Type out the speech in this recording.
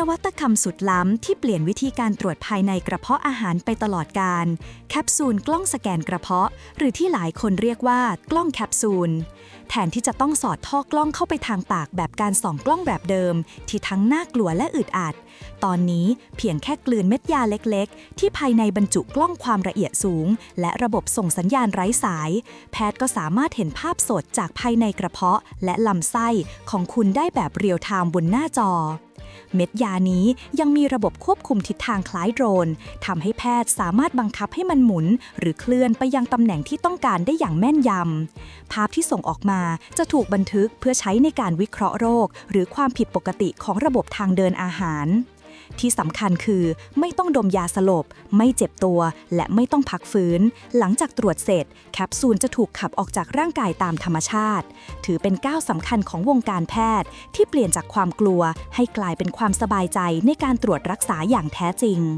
นวัตกรรมสุดล้ำที่เปลี่ยนวิธีการตรวจภายในกระเพาะอาหารไปตลอดการ แคปซูลกล้องสแกนกระเพาะ หรือที่หลายคนเรียกว่ากล้องแคปซูล แทนที่จะต้องสอดท่อกล้องเข้าไปทางปากแบบการส่องกล้องแบบเดิม ที่ทั้งน่ากลัวและอึดอัด ตอนนี้เพียงแค่กลืนเม็ดยาเล็กๆ ที่ภายในบรรจุกล้องความละเอียดสูง และระบบส่งสัญญาณไร้สาย แพทย์ก็สามารถเห็นภาพสดจากภายในกระเพาะ และลำไส้ของคุณได้แบบเรียลไทม์บนหน้าจอ เม็ดยานี้ยังมีระบบควบคุมทิศทางคล้ายโดรนทำให้แพทย์สามารถบังคับให้มันหมุน หรือเคลื่อนไปยังตำแหน่งที่ต้องการได้อย่างแม่นยำ ภาพที่ส่งออกมาจะถูกบันทึกเพื่อใช้ในการวิเคราะห์โรค หรือความผิดปกติของระบบทางเดินอาหาร ที่สำคัญคือไม่ต้องดมยาสลบ ไม่เจ็บตัว และไม่ต้องพักฟื้น หลังจากตรวจเสร็จ แคปซูลจะถูกขับออกจากร่างกายตามธรรมชาติ ถือเป็นก้าวสำคัญของวงการแพทย์ ที่เปลี่ยนจากความกลัวให้กลายเป็นความสบายใจในการตรวจรักษาอย่างแท้จริง